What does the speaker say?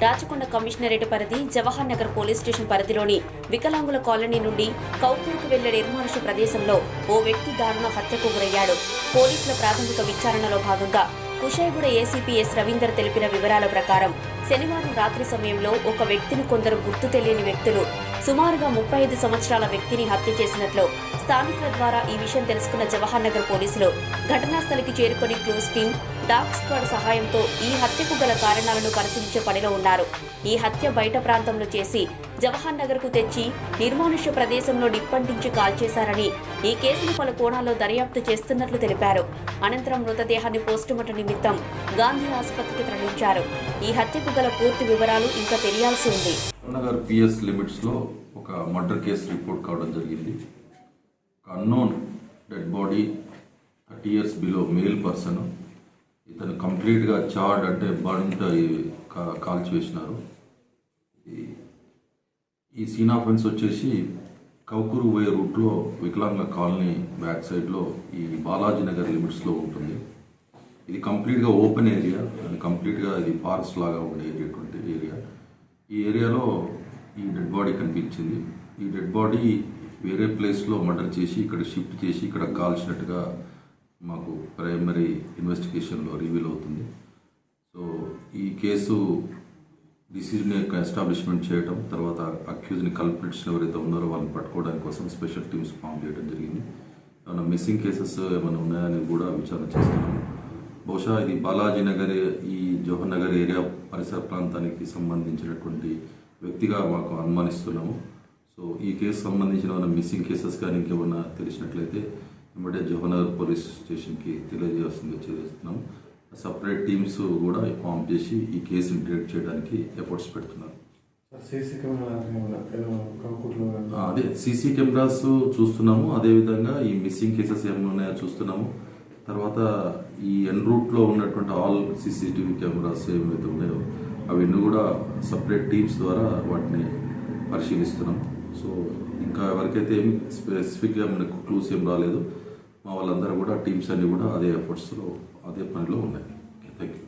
Commissionerate పరిధి Jawahar Nagar police station పరిధిలోని వికలాంగుల కాలనీ నుండి కౌకూరుకు వెళ్ళే నిర్మానుష ప్రదేశంలో ఓ వ్యక్తి దారుణ హత్యకు గురయ్యాడు. పోలీసుల ప్రాథమిక విచారణలో భాగంగా కుషాయిగూడ ఏసీపీ ఎస్ రవీందర్ తెలిపిన వివరాల ప్రకారం శనివారం రాత్రి సమయంలో ఒక వ్యక్తిని కొందరు గుర్తు తెలియని వ్యక్తులు సుమారుగా ముప్పై ఐదు సంవత్సరాల వ్యక్తిని హత్య చేసినట్లు స్థానికుల ద్వారా ఈ విషయం తెలుసుకున్న జవహర్ నగర్ పోలీసులు ఘటనా స్థలికి చేరుకొని క్లోజ్ టీం డాగ్ స్క్వాడ్ సహాయంతో ఈ హత్యకు గల కారణాలను పరిశీలించే పనిలో ఉన్నారు. ఈ హత్య బయట ప్రాంతంలో చేసి జవహర్ నగర్కు తెచ్చి నిర్మానుష్య ప్రదేశంలో నిప్పంటించి కాల్చేశారని ఈ కేసును పలు కోణాల్లో దర్యాప్తు చేస్తున్నట్లు తెలిపారు. అనంతరం మృతదేహాన్ని పోస్టుమార్టం నిమిత్తం గాంధీ ఆసుపత్రికి తరలించారు. ఈ హత్యకు గల పూర్తి వివరాలు ఇంకా తెలియాల్సి ఉంది. అన్నగారు పిఎస్ లిమిట్స్లో ఒక మర్డర్ కేసు రిపోర్ట్ కావడం జరిగింది. ఒక unknown dead body thirty years below male person. ఇతను కంప్లీట్గా చార్డ్ అంటే బండ్ కాల్చివేసినారు ఈ- సీన్ ఆఫెన్స్ వచ్చేసి కౌకూరు వే రూట్లో వికలాంగ కాలనీ బ్యాక్ సైడ్లో ఈ బాలాజీ నగర్ లిమిట్స్లో ఉంటుంది. ఇది కంప్లీట్గా ఓపెన్ ఏరియా. అండ్ కంప్లీట్గా ఇది ఫారెస్ట్ లాగా ఉండేటటువంటి ఏరియా. ఈ ఏరియాలో ఈ డెడ్ బాడీ కనిపించింది. ఈ డెడ్ బాడీ వేరే ప్లేస్లో మర్డర్ చేసి ఇక్కడ షిఫ్ట్ చేసి ఇక్కడ కాల్చినట్టుగా మాకు ప్రైమరీ ఇన్వెస్టిగేషన్లో రివీల్ అవుతుంది. సో ఈ కేసు డిసీజ్ని ఎస్టాబ్లిష్మెంట్ చేయడం తర్వాత అక్యూజ్ని కల్పిట్స్ ఎవరైతే ఉన్నారో వాళ్ళని పట్టుకోవడానికి కోసం స్పెషల్ టీమ్స్ ఫామ్ చేయడం జరిగింది. ఏమైనా మిస్సింగ్ కేసెస్ ఏమైనా ఉన్నాయని కూడా విచారణ చేస్తున్నాము. బహుశా ఇది బాలాజీ నగర్ ఈ జవహర్ నగర్ ఏరియా పరిసర ప్రాంతానికి సంబంధించినటువంటి వ్యక్తిగా మాకు అనుమానిస్తున్నాము. సో ఈ కేసు సంబంధించిన ఏమైనా మిస్సింగ్ కేసెస్ కానీ ఇంకేమైనా తెలిసినట్లయితే వెంబడే జవహర్ నగర్ పోలీస్ స్టేషన్కి తెలియజేయాల్సిందిగా చేస్తున్నాము సపరేట్ టీమ్స్ కూడా ఫామ్ చేసి ఈ కేసుని డిటెక్ట్ చేయడానికి ఎఫర్ట్స్ పెడుతున్నారు అదే సీసీ కెమెరాస్ చూస్తున్నాము. అదేవిధంగా ఈ మిస్సింగ్ కేసెస్ ఏమైనా ఉన్నాయో చూస్తున్నాము. తర్వాత ఈ ఎన్ రూట్లో ఉన్నటువంటి ఆల్ సీసీటీవీ కెమెరాస్ ఏమైతే ఉన్నాయో అవన్నీ కూడా సపరేట్ టీమ్స్ ద్వారా వాటిని పరిశీలిస్తున్నాం. సో ఇంకా ఎవరికైతే ఏం స్పెసిఫిక్గా మనకు క్లూస్ ఏం రాలేదు మా వాళ్ళందరూ కూడా టీమ్స్ అన్నీ కూడా అదే ఎఫర్ట్స్లో అదే పనిలో ఉన్నాయి. Thank you